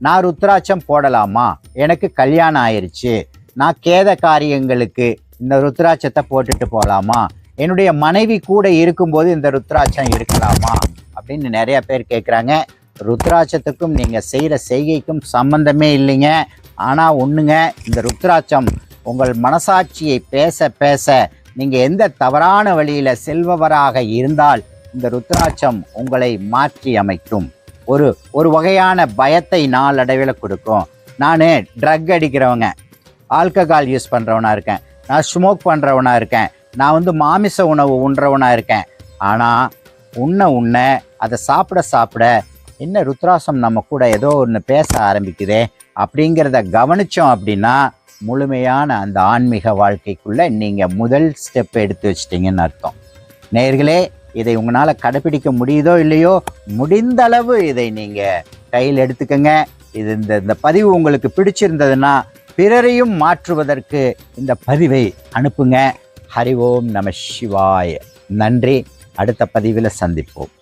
நான் ருத்ராட்சம் போடலாமா? எனக்கு கல்யாணம் ஆயிடுச்சு நான் கேத காரியங்களுக்கு இந்த ருத்ராட்சத்தை போட்டுட்டு போகலாமா என்னுடைய மனைவி கூட இருக்கும்போது இந்த ருத்ராட்சம் இருக்கலாமா அப்படின்னு நிறைய பேர் கேட்குறாங்க ருத்ராட்சத்துக்கும் நீங்கள் செய்கிற செய்கைக்கும் சம்பந்தமே இல்லைங்க. ஆனால் ஒன்றுங்க இந்த ருத்ராட்சம் உங்கள் மனசாட்சியை பேச பேச நீங்கள் எந்த தவறான வழியில் செல்பவராக இருந்தால் இந்த ருத்ராட்சம் உங்களை மாற்றி அமைக்கும் ஒரு ஒரு வகையான பயத்தை நாளடைவில் கொடுக்கும். நான் ட்ரக் அடிக்கிறவங்க ஆல்கஹால் யூஸ் பண்ணுறவனாக இருக்கேன். நான் ஸ்மோக் பண்ணுறவனாக இருக்கேன். நான் வந்து மாமிச உணவு உண்றவனாக இருக்கேன். ஆனால் உண்ண உண்ண அதை சாப்பிட சாப்பிட என்ன ருத்ராசம் நம்ம கூட ஏதோ ஒன்று பேச ஆரம்பிக்குதே அப்படிங்கிறத கவனித்தோம் அப்படின்னா முழுமையான அந்த ஆன்மீக வாழ்க்கைக்குள்ளே நீங்கள் முதல் ஸ்டெப் எடுத்து வச்சிட்டிங்கன்னு அர்த்தம். நேர்களே இதை உங்களால் கடைப்பிடிக்க முடியுதோ இல்லையோ முடிந்த அளவு இதை நீங்கள் கையில் எடுத்துக்கங்க. இது இந்த இந்த பதிவு உங்களுக்கு பிடிச்சிருந்ததுன்னா பிறரையும் மாற்றுவதற்கு இந்த பதிவை அனுப்புங்க. ஹரி ஓம் நம சிவாய். நன்றி. அடுத்த பதிவில் சந்திப்போம்.